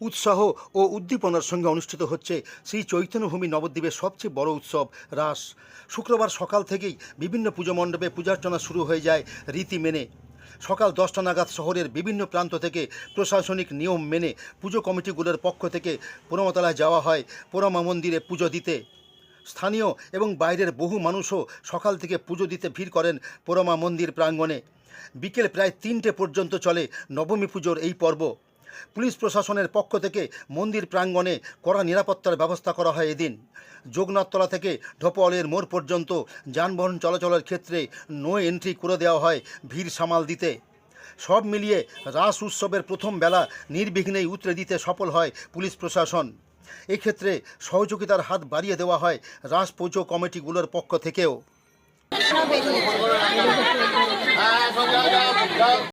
উৎসাহ ও উদ্দীপনার সঙ্গে অনুষ্ঠিত হচ্ছে শ্রী চৈতন্যভূমি নবদ্বীপের সবচেয়ে বড় উৎসব, রাস। শুক্রবার সকাল থেকেই বিভিন্ন পুজো মণ্ডপে পূজার্চনা শুরু হয়ে যায় রীতি মেনে। সকাল দশটা নাগাদ শহরের বিভিন্ন প্রান্ত থেকে প্রশাসনিক নিয়ম মেনে পুজো কমিটিগুলোর পক্ষ থেকে পোড়ামাতলায় যাওয়া হয় পোড়ামা মন্দিরে পুজো দিতে। স্থানীয় এবং বাইরের বহু মানুষও সকাল থেকে পুজো দিতে ভিড় করেন পোড়ামা মন্দির প্রাঙ্গণে। বিকেল প্রায় তিনটে পর্যন্ত চলে নবমী পুজোর এই পর্ব। পুলিশ প্রশাসনের পক্ষ থেকে মন্দির প্রাঙ্গণে কড়া নিরাপত্তার ব্যবস্থা করা হয় এদিন। যোগনাথতলা থেকে ঢোপওয়ালের মোড় পর্যন্ত যানবাহন চলাচলের ক্ষেত্রে নো এন্ট্রি করে দেওয়া হয় ভিড় সামাল দিতে। সব মিলিয়ে রাস উৎসবের প্রথম বেলা নির্বিঘ্নেই উতরে দিতে সফল হয় পুলিশ প্রশাসন। এক্ষেত্রে সহযোগিতার হাত বাড়িয়ে দেওয়া হয় রাস পুজো কমিটিগুলোর পক্ষ থেকেও।